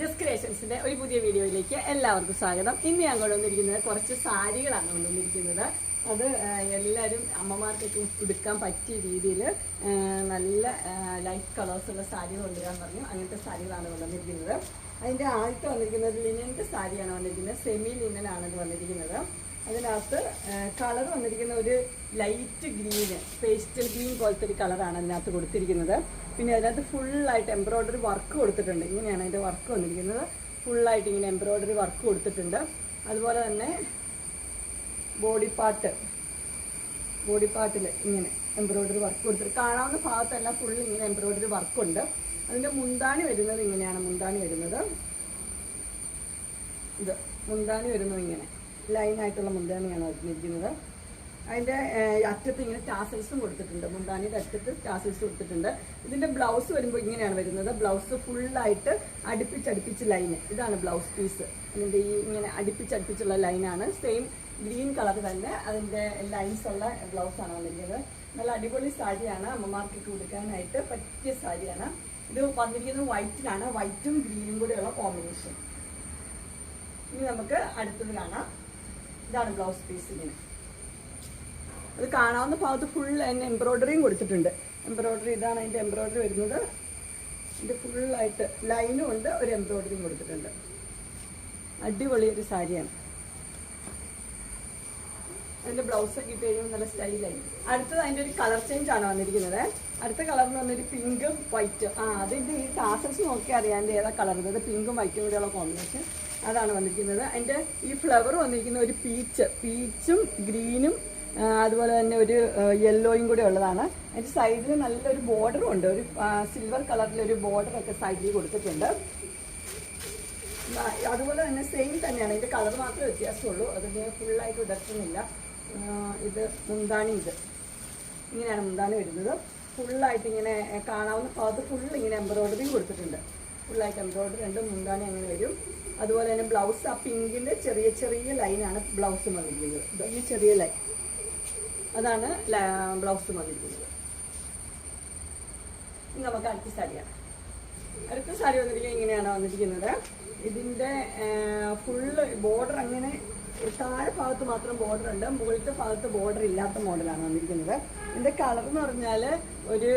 Just ക്രിയേഷൻസിന്റെ ഒരു പുതിയ വീഡിയോയിലേക്ക് എല്ലാവർക്കും സ്വാഗതം. ഇന്ന് ഞാൻ കൊണ്ടുവന്നിരിക്കുന്നത് കുറച്ച് സാരികളാണ് കൊണ്ടുവന്നിരിക്കുന്നത്. അത് എല്ലാവരും അമ്മമാർക്കൊക്കെ ഉടുക്കാൻ പറ്റിയ രീതിയിൽ നല്ല ലൈറ്റ് കളേഴ്സുള്ള സാരി കൊണ്ടുവരാൻ പറഞ്ഞു. അങ്ങനത്തെ സാരികളാണ് കൊണ്ടുവന്നിരിക്കുന്നത്. അതിന്റെ ആദ്യത്തെ വന്നിരിക്കുന്നത് ലിനന്റെ സാരിയാണ് വന്നിരിക്കുന്നത്. സെമി ലിനനാണ് ആണ് വന്നിരിക്കുന്നത്. അതിനകത്ത് കളർ വന്നിരിക്കുന്ന ഒരു ലൈറ്റ് ഗ്രീന് പേസ്റ്റൽ ഗ്രീൻ പോലത്തെ ഒരു കളറാണ് അതിനകത്ത് കൊടുത്തിരിക്കുന്നത്. പിന്നെ അതിനകത്ത് ഫുള്ളായിട്ട് എംബ്രോയ്ഡറി വർക്ക് കൊടുത്തിട്ടുണ്ട്. ഇങ്ങനെയാണ് അതിന്റെ വർക്ക് വന്നിരിക്കുന്നത്. ഫുള്ളായിട്ട് ഇങ്ങനെ എംബ്രോയ്ഡറി വർക്ക് കൊടുത്തിട്ടുണ്ട്. അതുപോലെ തന്നെ ബോഡി പാർട്ട് ബോഡി പാർട്ടിൽ ഇങ്ങനെ എംബ്രോയ്ഡറി വർക്ക് കൊടുത്തിട്ട് കാണാവുന്ന ഭാഗത്തെല്ലാം ഫുൾ ഇങ്ങനെ എംബ്രോയ്ഡറി വർക്കുണ്ട് അതിന്റെ മുന്താണി വരുന്നത് ഇങ്ങനെയാണ്. മുന്താണി വരുന്നത്. ഇത് മുന്താണി വരുന്നത് ഇങ്ങനെ. ലൈനായിട്ടുള്ള മുന്താണിയാണ് വന്നിരിക്കുന്നത് അതിന്റെ അറ്റത്ത് ഇങ്ങനെ ടാസൽസും കൊടുത്തിട്ടുണ്ട്. മുന്താണിയുടെ അറ്റത്ത് ടാസൽസ് കൊടുത്തിട്ടുണ്ട്. ഇതിന്റെ ബ്ലൗസ് വരുമ്പോൾ ഇങ്ങനെയാണ് വരുന്നത്. ബ്ലൗസ് ഫുള്ളായിട്ട് അടുപ്പിച്ചടുപ്പിച്ച് ലൈൻ ഇതാണ് ബ്ലൗസ് പീസ്. അതിന്റെ ഈ ഇങ്ങനെ അടുപ്പിച്ചടുപ്പിച്ചുള്ള ലൈനാണ്. സെയിം ഗ്രീൻ കളർ തന്നെ അതിന്റെ ലൈൻസ് ഉള്ള ബ്ലൗസാണ് വന്നിരിക്കുന്നത്. നല്ല അടിപൊളി സാരിയാണ്. അമ്മമാർക്ക് കൊടുക്കാനായിട്ട് പറ്റിയ സാരിയാണ്. ഇത് വന്നിരിക്കുന്നത് വൈറ്റിലാണ്. വൈറ്റും ഗ്രീനും കൂടെയുള്ള കോമ്പിനേഷൻ. ഇനി നമുക്ക് അടുത്തത് കാണാം. ഇതാണ് ബ്ലൗസ് പീസ് ഇങ്ങനെ അത് കാണാവുന്ന ഭാഗത്ത് ഫുൾ അതിന് എംബ്രോയ്ഡറിയും കൊടുത്തിട്ടുണ്ട്. എംബ്രോയ്ഡറി ഇതാണ് അതിന്റെ എംബ്രോയ്ഡറി വരുന്നത്. ഇത് ഫുള്ളായിട്ട് ലൈനും ഉണ്ട് ഒരു എംബ്രോയ്ഡറിയും കൊടുത്തിട്ടുണ്ട്. അടിപൊളി ഒരു സാരിയാണ്. അതിന്റെ ബ്ലൗസ് ഒക്കെ ഇട്ട് കഴിയുമ്പോൾ നല്ല സ്റ്റൈലായി അടുത്തത് അതിന്റെ ഒരു കളർ ചേഞ്ച് ആണ് വന്നിരിക്കുന്നത്. അടുത്ത എന്ന് പറഞ്ഞൊരു പിങ്കും വൈറ്റും ആ അതിന്റെ ഈ ടാസൽസ് നോക്കി അറിയാന്റെ ഏതാ കളർ ഇത് പിങ്കും വൈറ്റും കൂടെയുള്ള കോമ്പിനേഷൻ അതാണ് വന്നിരിക്കുന്നത്. അതിന്റെ ഈ ഫ്ലവർ വന്നിരിക്കുന്ന ഒരു പീച്ച് പീച്ചും ഗ്രീനും അതുപോലെ തന്നെ ഒരു യെല്ലോയും കൂടെ ഉള്ളതാണ്. അതിന്റെ സൈഡിൽ നല്ലൊരു ബോർഡറും ഉണ്ട്. ഒരു സിൽവർ കളറിലൊരു ബോർഡറൊക്കെ സൈഡിൽ കൊടുത്തിട്ടുണ്ട്. അതുപോലെ തന്നെ സെയിം തന്നെയാണ്. ഇതിന്റെ കളർ മാത്രമേ വ്യത്യാസമുള്ളൂ. അതിന് ഫുള്ളായിട്ട് ഉടക്കുന്നില്ല ഇത് മുന്താണി ഇത്. ഇങ്ങനെയാണ് മുന്താണി വരുന്നത്. ഫുള്ളായിട്ട് ഇങ്ങനെ കാണാവുന്ന അത് ഫുള്ള് ഇങ്ങനെ എംബ്രോയ്ഡറിയും കൊടുത്തിട്ടുണ്ട്. ഫുള്ളായിട്ട് എംബ്രോയ്ഡറി ഉണ്ട്. മുന്താണി അങ്ങനെ വരും. അതുപോലെ തന്നെ ബ്ലൗസ് ആ പിങ്കിന്റെ ചെറിയ ചെറിയ ലൈനാണ് ബ്ലൗസ് വന്നിരിക്കുന്നത്. ചെറിയ ലൈൻ അതാണ് ബ്ലൗസ് വന്നിരിക്കുന്നത്. നമുക്ക് അടുത്ത സാരിയാണ് അടുത്ത സാരി വന്നിരിക്കുന്നത് ഇങ്ങനെയാണ് വന്നിരിക്കുന്നത്. ഇതിന്റെ ഫുള്ള് ബോർഡർ അങ്ങനെ താഴെ ഭാഗത്ത് മാത്രം ബോർഡർ ഉണ്ട്. മുകളിലത്തെ ഭാഗത്ത് ബോർഡർ ഇല്ലാത്ത മോഡലാണ് വന്നിരിക്കുന്നത്. ഇതിന്റെ കളർ എന്ന് പറഞ്ഞാൽ ഒരു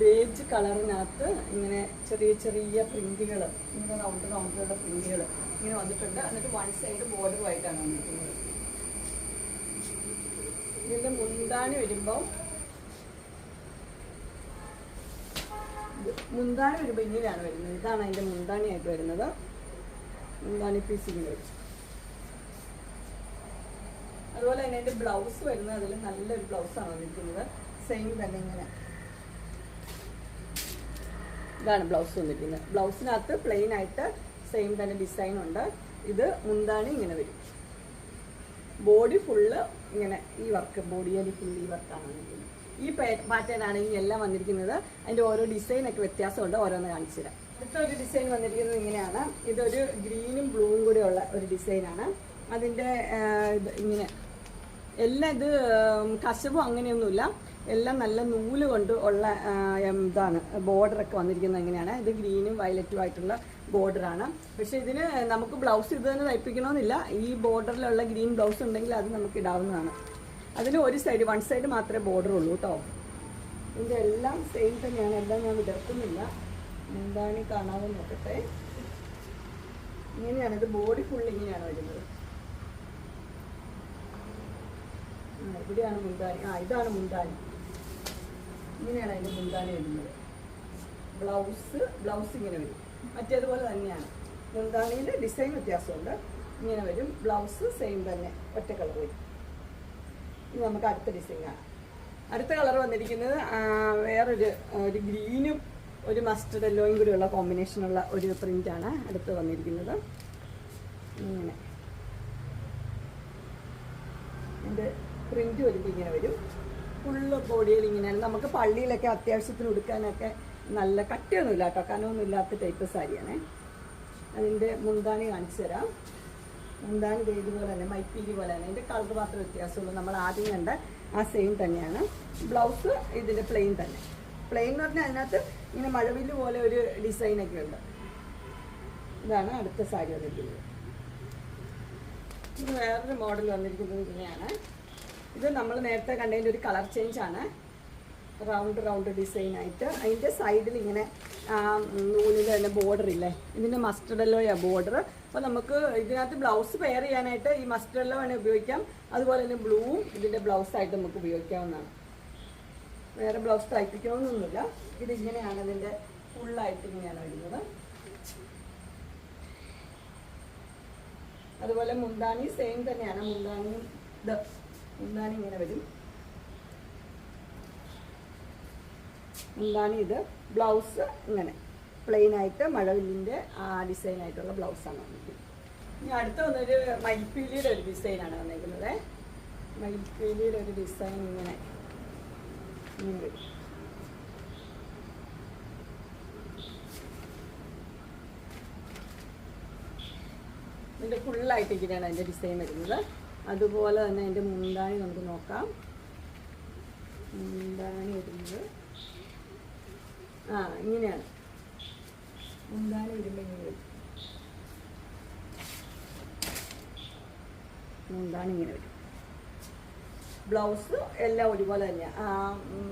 ബേജ് കളറിനകത്ത് ഇങ്ങനെ ചെറിയ ചെറിയ പ്രിന്റുകൾ ഇങ്ങനെ റൗണ്ട് റൗണ്ടിലുള്ള പ്രിന്റുകൾ ഇങ്ങനെ വന്നിട്ടുണ്ട്. എന്നിട്ട് വൺ സൈഡ് ബോർഡറുമായിട്ടാണ് വന്നിരിക്കുന്നത്. ഇതിന്റെ മുന്താണി വരുമ്പോൾ മുന്താണി വരുമ്പോൾ ഇങ്ങനെയാണ് വരുന്നത്. ഇതാണ് അതിന്റെ മുന്താണിയായിട്ട് വരുന്നത്. മുന്താണി പീസ് ഇങ്ങനെ വരും അതുപോലെ തന്നെ എന്റെ ബ്ലൗസ് വരുന്നത് അതിൽ നല്ലൊരു ബ്ലൗസാണ് വന്നിരിക്കുന്നത്. സെയിം തന്നെ ഇങ്ങനെ. ഇതാണ് ബ്ലൗസ് വന്നിരിക്കുന്നത്. ബ്ലൗസിനകത്ത് പ്ലെയിൻ ആയിട്ട് സെയിം തന്നെ ഡിസൈൻ ഉണ്ട്. ഇത് മുന്താണി ഇങ്ങനെ വരും. ബോഡി ഫുള്ള് ഇങ്ങനെ ഈ വർക്ക് ബോഡിയിൽ ഫുൾ ഈ വർക്കാണ് ഈ പാറ്റേൺ ആണ് ഈ എല്ലാം വന്നിരിക്കുന്നത്. അതിന്റെ ഓരോ ഡിസൈനൊക്കെ വ്യത്യാസമുണ്ട്. ഓരോന്ന് കാണിച്ചു തരാം. അടുത്ത ഒരു ഡിസൈൻ വന്നിരിക്കുന്നത് ഇങ്ങനെയാണ്. ഇതൊരു ഗ്രീനും ബ്ലൂവും കൂടെ ഉള്ള ഒരു ഡിസൈനാണ് അതിന്റെ ഇങ്ങനെ എല്ലാം ഇത് കശവും അങ്ങനെയൊന്നുമില്ല. എല്ലാം നല്ല നൂൽ കൊണ്ട് ഉള്ള ഇതാണ്. ബോർഡറൊക്കെ വന്നിരിക്കുന്നത് എങ്ങനെയാണ്? ഇത് ഗ്രീനും വയലറ്റും ആയിട്ടുള്ള ബോർഡറാണ്. പക്ഷെ ഇതിന് നമുക്ക് ബ്ലൗസ് ഇത് തന്നെ തയ്പ്പിക്കണമെന്നില്ല. ഈ ബോർഡറിലുള്ള ഗ്രീൻ ബ്ലൗസ് ഉണ്ടെങ്കിൽ അത് നമുക്ക് ഇടാവുന്നതാണ്. അതിന് ഒരു സൈഡ് വൺ സൈഡ് മാത്രമേ ബോർഡർ ഉള്ളൂ കേട്ടോ ഇതിന്റെ എല്ലാം സെയിം തന്നെയാണ്. എല്ലാം ഞാൻ വിടർത്തുന്നില്ല എന്താണ് കാണാതെ നോക്കട്ടെ? ഇങ്ങനെയാണ്. ഇത് ബോഡി ഫുൾ ഇങ്ങനെയാണ് വരുന്നത് ആ, ഇവിടെയാണ് മുന്താനി ആ ഇതാണ് മുന്താനി ഇങ്ങനെയാണ് അതിന്റെ മുന്താനി വരുന്നത്. ബ്ലൗസ് ബ്ലൗസ് ഇങ്ങനെ വരും. മറ്റേതുപോലെ തന്നെയാണ്. മുന്താണിയിൽ ഡിസൈൻ വ്യത്യാസമുണ്ട്. ഇങ്ങനെ വരും. ബ്ലൗസ് സെയിം തന്നെ. ഒറ്റ കളർ വരും. ഇനി നമുക്ക് അടുത്ത ഡിസൈൻ കാണാം. അടുത്ത കളർ വന്നിരിക്കുന്നത് വേറൊരു ഒരു ഗ്രീനും ഒരു മസ്റ്റർഡ് എല്ലോയും കൂടിയുള്ള കോമ്പിനേഷനുള്ള ഒരു പ്രിന്റാണ് അടുത്ത് വന്നിരിക്കുന്നത്. ഇങ്ങനെ. പ്രിന്റ് വരുമ്പോൾ ഇങ്ങനെ വരും. ഫുള്ള് ബോഡിയിൽ ഇങ്ങനെയാണ് നമുക്ക് പള്ളിയിലൊക്കെ അത്യാവശ്യത്തിന് ഉടുക്കാനൊക്കെ നല്ല കട്ടിയൊന്നുമില്ല കേട്ടോ. കനമൊന്നും ഇല്ലാത്ത ടൈപ്പ് സാരിയാണ് അതിന്റെ മുന്താണി കാണിച്ചു തരാം. മുന്താണി ഇതുപോലെ തന്നെ മൈപ്പീലി പോലെ തന്നെ. അതിന്റെ കളർ മാത്രം വ്യത്യാസമുള്ളൂ. നമ്മൾ ആദ്യം കണ്ട ആ സെയിം തന്നെയാണ്. ബ്ലൗസ് ഇതിന്റെ പ്ലെയിൻ തന്നെ. പ്ലെയിൻ എന്ന് പറഞ്ഞാൽ അതിനകത്ത് ഇങ്ങനെ മഴവില്ല് പോലെ ഒരു ഡിസൈനൊക്കെ ഉണ്ട്. ഇതാണ് അടുത്ത സാരി വന്നിരിക്കുന്നത്. ഇത് വേറൊരു മോഡൽ വന്നിരിക്കുന്നത് ഇങ്ങനെയാണ്. ഇത് നമ്മൾ നേരത്തെ കണ്ടതിന്റെ ഒരു കളർ ചേഞ്ച് ആണ്. റൗണ്ട് റൗണ്ട് ഡിസൈൻ ആയിട്ട്. അതിന്റെ സൈഡിൽ ഇങ്ങനെ നൂലിൽ തന്നെ ബോർഡർ ഇല്ലേ? ഇതിന്റെ മസ്റ്റർഡല്ലോയാ ബോർഡർ അപ്പോൾ നമുക്ക് ഇതിനകത്ത് ബ്ലൗസ് പെയർ ചെയ്യാനായിട്ട് ഈ മസ്റ്റർഡല്ലോ വേണേൽ ഉപയോഗിക്കാം. അതുപോലെ തന്നെ ബ്ലൂവും ഇതിന്റെ ബ്ലൗസായിട്ട് നമുക്ക് ഉപയോഗിക്കാവുന്നതാണ്. വേറെ ബ്ലൗസ് തയ്പ്പിക്കണമെന്നൊന്നുമില്ല ഇതിങ്ങനെയാണ് ഇതിന്റെ ഫുള്ളായിട്ട് ഇങ്ങനെയാണ് വരുന്നത്. അതുപോലെ മുന്താനി സെയിം തന്നെയാണ്. മുന്താനിയും ഇത്. മുന്താണി ഇങ്ങനെ വരും. മുന്താണി ഇത് ബ്ലൗസ് ഇങ്ങനെ പ്ലെയിൻ ആയിട്ട് മഴവില്ലിന്റെ ആ ഡിസൈൻ ആയിട്ടുള്ള ബ്ലൗസാണ് വന്നിരിക്കുന്നത്. ഇനി അടുത്ത വന്നൊരു മയിൽപ്പീലിയുടെ ഒരു ഡിസൈനാണ് വന്നിരിക്കുന്നത്. മയിൽപ്പീലിയുടെ ഒരു ഡിസൈൻ ഇങ്ങനെ ഇങ്ങനെ വരും. ഇതിന്റെ ഫുള്ളായിട്ട് ഇങ്ങനെയാണ് അതിന്റെ ഡിസൈൻ വരുന്നത്. അതുപോലെ തന്നെ അതിന്റെ മുന്താണി നമുക്ക് നോക്കാം. മുന്താണി വരുന്നത് ആ ഇങ്ങനെയാണ്. മുന്താണി വരുമ്പോൾ ഇങ്ങനെ വരും. മുന്താണി ഇങ്ങനെ വരും. ബ്ലൗസ് എല്ലാം ഒരുപോലെ തന്നെയാണ് ആ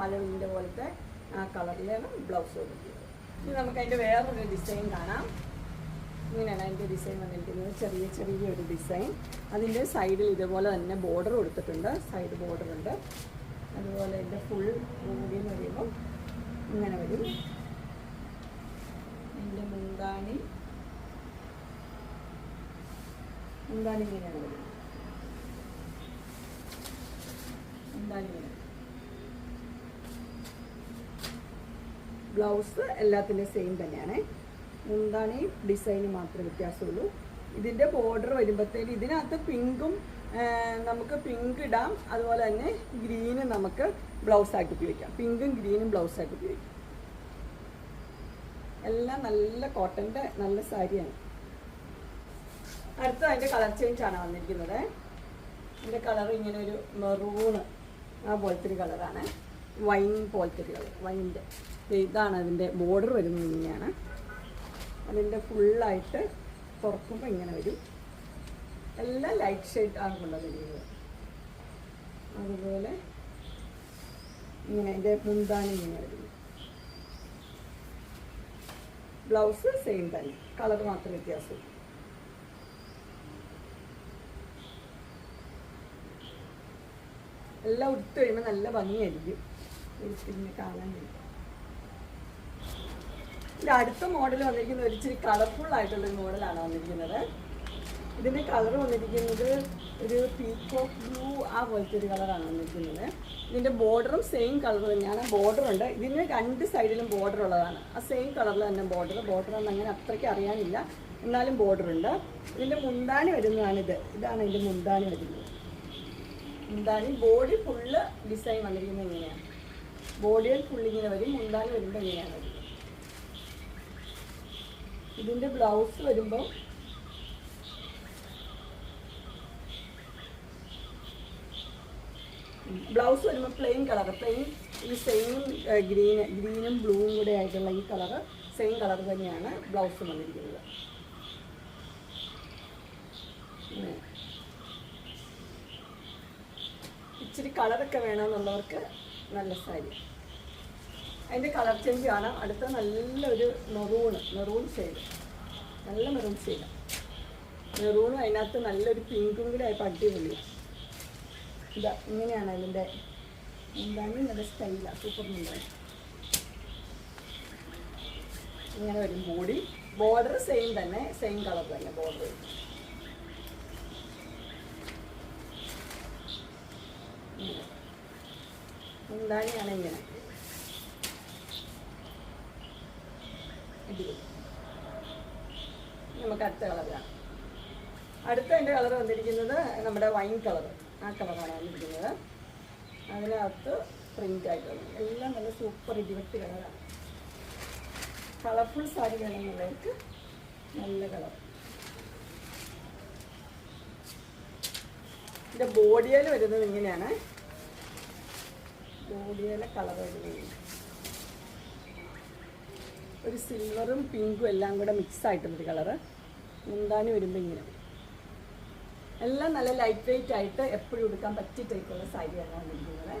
മലവിന്റെ പോലത്തെ ആ കളറിലാണ് ബ്ലൗസ് കൊടുക്കുന്നത് ഇനി നമുക്ക് അതിന്റെ വേറൊരു ഡിസൈൻ കാണാം. ഇങ്ങനെയാണ് അതിന്റെ ഡിസൈൻ വന്നിരിക്കുന്നത്. ചെറിയ ചെറിയ ഒരു ഡിസൈൻ അതിന്റെ സൈഡിൽ ഇതുപോലെ തന്നെ ബോർഡർ കൊടുത്തിട്ടുണ്ട്. സൈഡ് ബോർഡർ ഉണ്ട്. അതുപോലെ അതിന്റെ ഫുൾ മൂടി എന്ന് പറയുമ്പോൾ ഇങ്ങനെ വരും. അതിന്റെ മുന്താണി മുന്താണി ഇങ്ങനെയാണ് വരുന്നത് മുന്താണി ബ്ലൗസ് എല്ലാത്തിന്റെ സെയിം തന്നെയാണ്. മുന്താണി ഡിസൈന് മാത്രമേ വ്യത്യാസമുള്ളൂ. ഇതിന്റെ ബോർഡർ വരുമ്പോഴത്തേന് ഇതിനകത്ത് പിങ്കും നമുക്ക് പിങ്ക് ഇടാം. അതുപോലെ തന്നെ ഗ്രീന് നമുക്ക് ബ്ലൗസായിട്ട് ഉപയോഗിക്കാം. പിങ്കും ഗ്രീനും ബ്ലൗസായിട്ട് ഉപയോഗിക്കാം. എല്ലാം നല്ല കോട്ടന്റെ നല്ല സാരിയാണ് അടുത്ത അതിന്റെ കളർ ചേഞ്ച് ആണ് വന്നിരിക്കുന്നത്. ഇതിന്റെ കളർ ഇങ്ങനെ ഒരു മെറൂണ് ആ പോലത്തെ ഒരു കളറാണ് വൈൻ പോലത്തെ ഒരു കളർ വൈന്റെ ഇതാണ് അതിന്റെ ബോർഡർ വരുന്നത് ഇങ്ങനെയാണ്. അതിന്റെ ഫുള്ളായിട്ട് തുറക്കുമ്പോൾ ഇങ്ങനെ വരും. എല്ലാം ലൈറ്റ് ഷെയ്ഡ് ആണ് കൊണ്ടുവന്നിരിക്കുന്നത് അതുപോലെ ഇങ്ങനെ അതിന്റെ മുന്താനം ഇങ്ങനെ വരും. ബ്ലൗസ് സെയിം തന്നെ. കളർ മാത്രം വ്യത്യാസം. എല്ലാം ഉടുത്ത് കഴിയുമ്പോൾ നല്ല ഭംഗിയായിരിക്കും. പിന്നെ കാണാൻ വേണ്ടി ഇതിന്റെ അടുത്ത മോഡൽ വന്നിരിക്കുന്നത് ഒരു ഇച്ചിരി കളർഫുൾ ആയിട്ടുള്ളൊരു മോഡലാണ് വന്നിരിക്കുന്നത്. ഇതിന്റെ കളർ വന്നിരിക്കുന്നത് ഒരു പീക്കോക്ക് ബ്ലൂ ആ പോലത്തെ ഒരു കളറാണ് വന്നിരിക്കുന്നത്. ഇതിന്റെ ബോർഡറും സെയിം കളർ തന്നെയാണ്. ബോർഡർ ഉണ്ട്. ഇതിന് രണ്ട് സൈഡിലും ബോർഡർ ഉള്ളതാണ്. ആ സെയിം കളറിൽ തന്നെ ബോർഡർ ബോർഡർ അങ്ങനെ അത്രയ്ക്ക് അറിയാനില്ല. എന്നാലും ബോർഡർ ഉണ്ട്. ഇതിന്റെ മുന്താണി വരുന്നതാണിത് ഇതാണ് ഇതിന്റെ മുന്താണി വരുന്നത്. മുന്താണി ബോഡി ഫുള്ള് ഡിസൈൻ വന്നിരിക്കുന്നത് ഇങ്ങനെയാണ്. ബോഡിയിൽ ഫുള്ളിങ്ങനെ വരും. മുന്താണി വരുമ്പോൾ ഇങ്ങനെയാണ് വരുന്നത്. ഇതിന്റെ ബ്ലൗസ് വരുമ്പോൾ ബ്ലൗസ് വരുമ്പോൾ പ്ലെയിൻ കളർ പ്ലെയിൻ ഈ സെയിം ഗ്രീൻ ഗ്രീനും ബ്ലൂവും കൂടെ ആയിട്ടുള്ള ഈ കളറ് സെയിം കളർ തന്നെയാണ് ബ്ലൗസ് വന്നിരിക്കുന്നത്. ഇച്ചിരി കളറൊക്കെ വേണമെന്നുള്ളവർക്ക് നല്ല സാരി. അതിന്റെ കളർ ചേഞ്ച് കാണാം. അടുത്ത നല്ലൊരു മെറൂണ് മെറൂൺ ഷെയ്ഡ് നല്ല മെറൂൺ ഷെയ്ഡ് മെറൂണും അതിനകത്ത് നല്ലൊരു പിങ്കും കൂടെ ആയപ്പോൾ അടിപൊളിയാണ് ഇതാ ഇങ്ങനെയാണ് അതിന്റെ എന്താണ് നല്ല സ്റ്റൈലാണ് സൂപ്പർ മുണ്ടാണ് ഇങ്ങനെ വരും ബോഡി ബോർഡർ സെയിം തന്നെ സെയിം കളർ തന്നെ ബോർഡർ എന്താണ് ഞാനിങ്ങനെ അടിപൊളി നമുക്ക് അടുത്ത കളർ അടുത്ത എന്റെ കളർ വന്നിരിക്കുന്നത് നമ്മുടെ വൈൻ കളർ ആ കളറാണ് വന്നിരിക്കുന്നത്. അതിനകത്ത് പ്രിന്റ് ആയിട്ടുള്ളത് എല്ലാം നല്ല സൂപ്പർ ഇരുപത്തി കളറാണ്. കളർഫുൾ സാരി വേണമെന്നുള്ളവർക്ക് നല്ല കളർ. ഇതിന്റെ ബോഡിയൽ വരുന്നത് ഇങ്ങനെയാണ്. ബോഡിയലെ കളർ വരുന്നത്. ഒരു സിൽവറും പിങ്കും എല്ലാം കൂടെ മിക്സ് ആയിട്ടുള്ളൊരു കളറ്. മുന്താനി വരുമ്പോൾ ഇങ്ങനെ. എല്ലാം നല്ല ലൈറ്റ് വെയിറ്റ് ആയിട്ട് എപ്പോഴും എടുക്കാൻ പറ്റിയ ടൈപ്പുള്ള സാരിയാണ് വന്നിരിക്കുന്നത്